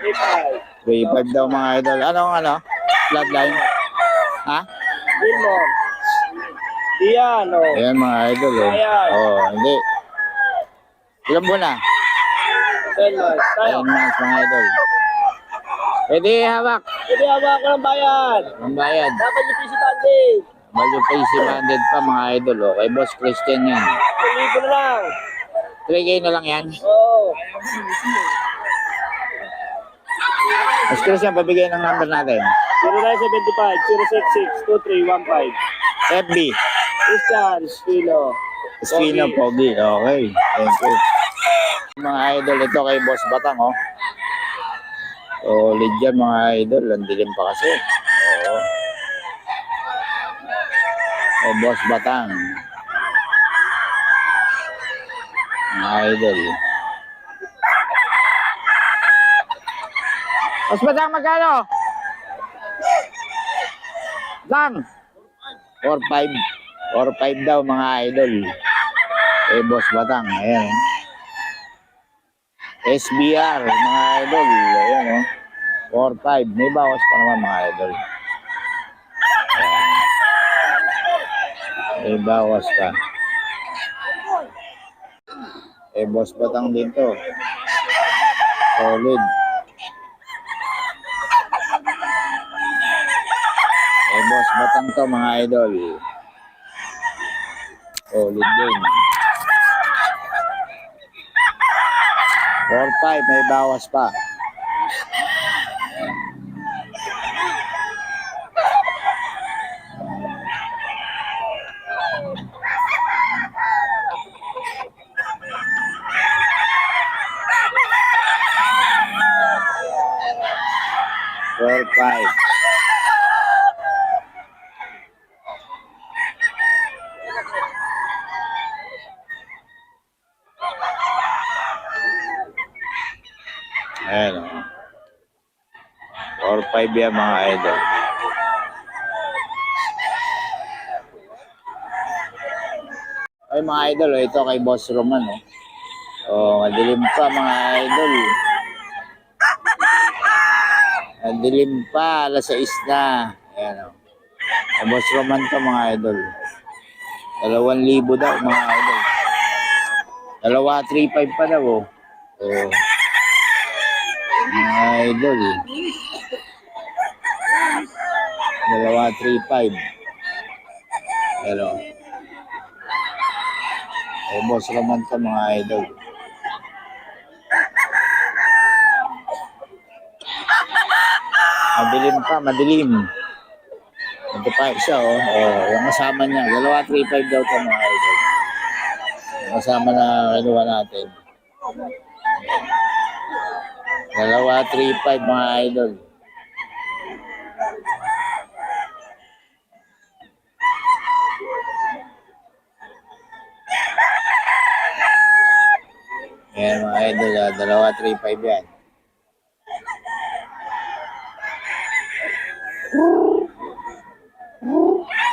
3.5 daw mga idol. Anong ano? Bloodline? Ha? Gilmore. Iyan, oh. Ayan mga idol eh. Ayan. Oo, hindi. Ilan buwan na? 10 months. Mga idol. Pwede hawak. Hindi hawak ko ng bayan. Ang bayad. Dapat yung PC banding. Value pay si banded pa mga idol. Oh. Kay Boss Christian yan. Libo na lang. 3K na lang yan. Oo. Boss Christian, pabigay ng number natin. 0975-066-2315. FB. Christian, Spino. Espino Pogi. Okay. Thank you. Mga idol, ito kay Boss Batang, oh. Solid yan, mga idol. Ang dilim pa kasi. Oo. Oh, Boss Batang. Mga idol. Boss Batang, magkano? Lang. 4-5. 4-5 daw, mga idol. Eh, Boss Batang. Ayan. oh. SBR, mga idol. Ayan, oh. 4-5. May bawas pa naman, mga idol. May bawas pa. Eh, boss batang din to. Solid. Eh, boss batang to, mga idol. Solid din. 4-5, may bawas pa. Four, five. Ayan o. Four, five yan mga idol. Ay mga idol, oh, ito kay Boss Roman. Oh, oh madilim pa mga idol. Madilim pa, alas 6 na. Ayan o. Kay Boss Roman to mga idol. Dalawang libo daw mga idol. Dalawa, 3.5 pa daw. Oh. Oh. Mga idol eh. Dalawa, 3.5. Pero, eh, boss naman to mga idol. Madilim pa, madilim. Ito pa isa, oh. oh yung kasama niya. Dalawa, 3.5 daw to mga idol. Yung kasama na kinuha natin. Dalawa, 3.5 mga idol. Ayan mga idol, ah, dalawa, 3.5 yan.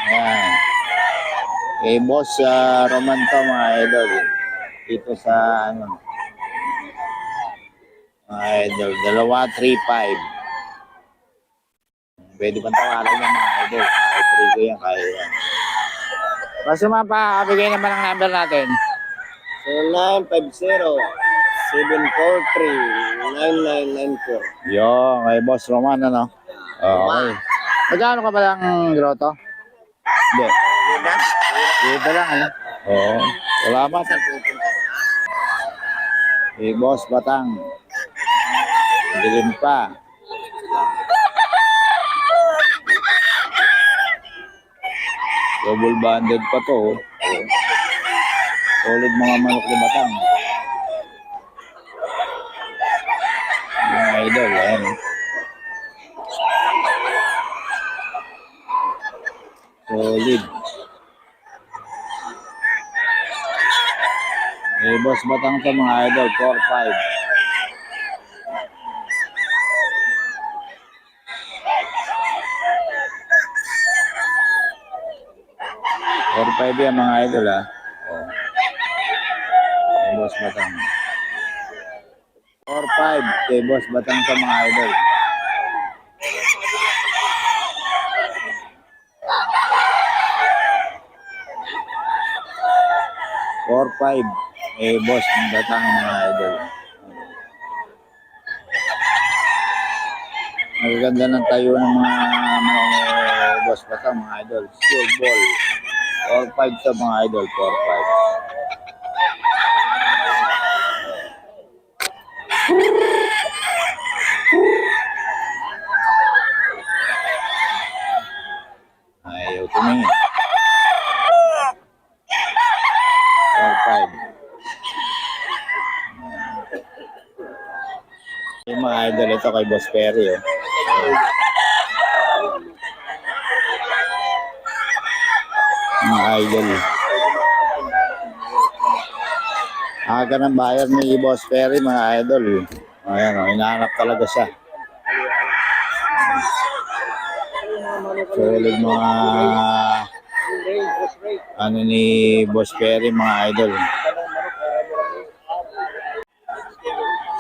Ayan. Kay boss uh, Roman to mga idol. Dito sa ano. Mga idol. Dalawa, 3-5. Pwede pang tawaran yan mga idol. Kahit 3 ko yan, kaya yan. Basta mapa, bigay naman ang number natin. 0950-743-9994. Yo, kay boss Roman ano. Okay. Magkano ka ba lang grotto? Hindi. Dito lang ano. Oo. Salamat. Eh, boss Batang. Dilim pa. Double banded pa to. oh. Solid mga manok ni Batang. Mga idol, ayan. Solid. Eh, boss batang to mga idol, 4-5. Four five yan mga idol ah. Batang. 4-5 4-5 kay Boss Batang sa mga idol. Four five eh boss Batang mga idol. Magaganda ng tayo ng mga mga boss Batang mga idol. Steel ball. Four five sa mga idol. Four five. Ayaw tumingin. Four five. Yung mga idol ito kay Boss Perry. Oh. Mga idol. Aga ng bayad ni Boss Perry, mga idol. Ayan, oh, hinahanap talaga siya. Solid mga ano ni Boss Perry, mga idol.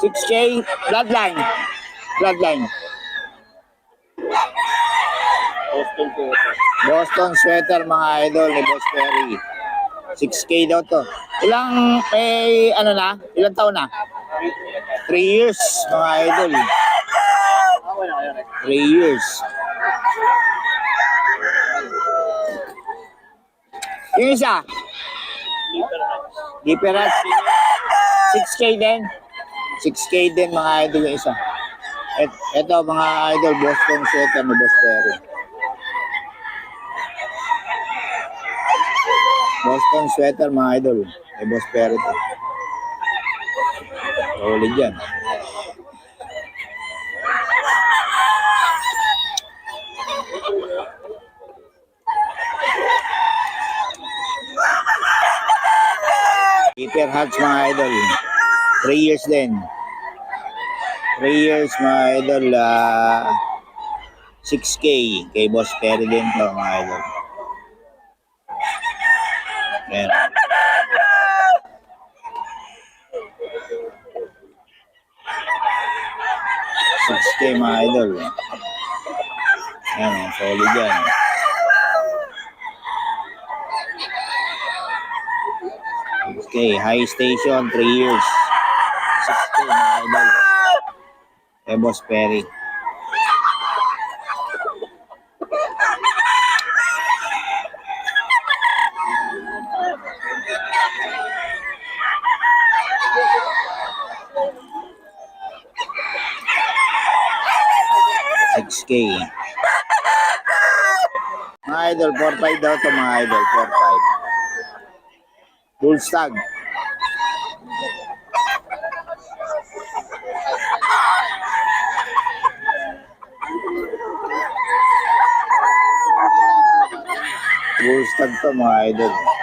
6K, bloodline. Bloodline. Boston sweater, mga idol ni Boss Perry. 6K daw to. Ilang, eh, ano na? Ilang taon na? 3 years, mga idol. 3 years. Yung isa, difference. 6K din. 6K din mga idol yung isa. Et, eto mga idol, Boston sweater ni Boss Perry. Boston sweater mga idol. May boss parrot. Kaulid yan. Keeper Hearts mga idol. 3 years din. 3 years mga idol. Ah, uh, 6K kay Boss Perry din to mga idol. Meron. 6K mga idol. Ayan, solid yan. Okay, high station, 3 years. 6K mga idol. Eh, Ebos Perry. Six K. Mga idol, 4-5 daw to mga idol, 4-5. Bull stag. Bull stag to mga idol.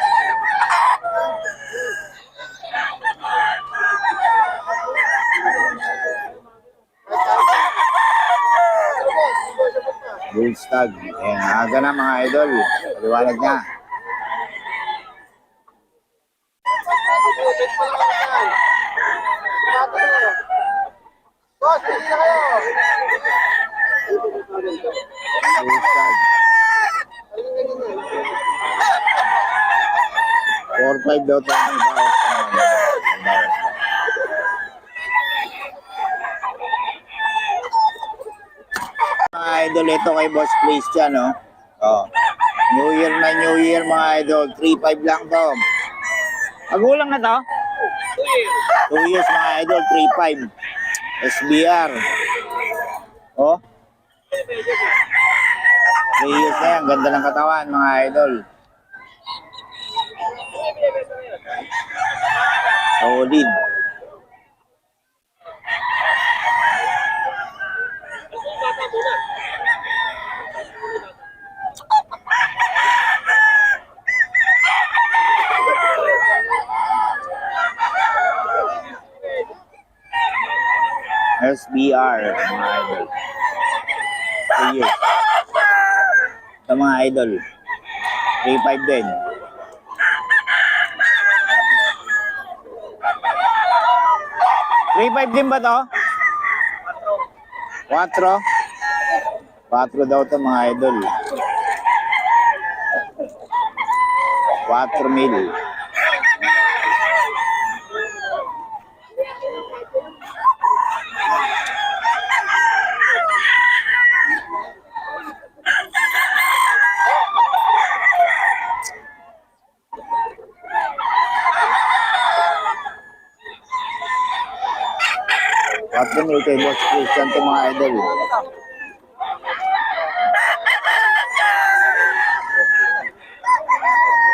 Stag. Ayan, aga na mga idol. Liwanag na. Stag. 4-5 daw tayo ng bawas sa mga bawas. Mga idol, ito kay Boss Christian, no? Oh. New Year na New Year, mga idol. 3-5 lang to. Magulang na to? 2 years, mga idol. 3-5. SBR. Oh. 3 years na yan. Ganda ng katawan, mga idol. Solid. SBR, mga idol. 3 years. Sa mga idol. 3-5 din. Three five din ba to? 4? 4 daw to mga idol. 4 mil. Mil kay Boss Christian to mga idol.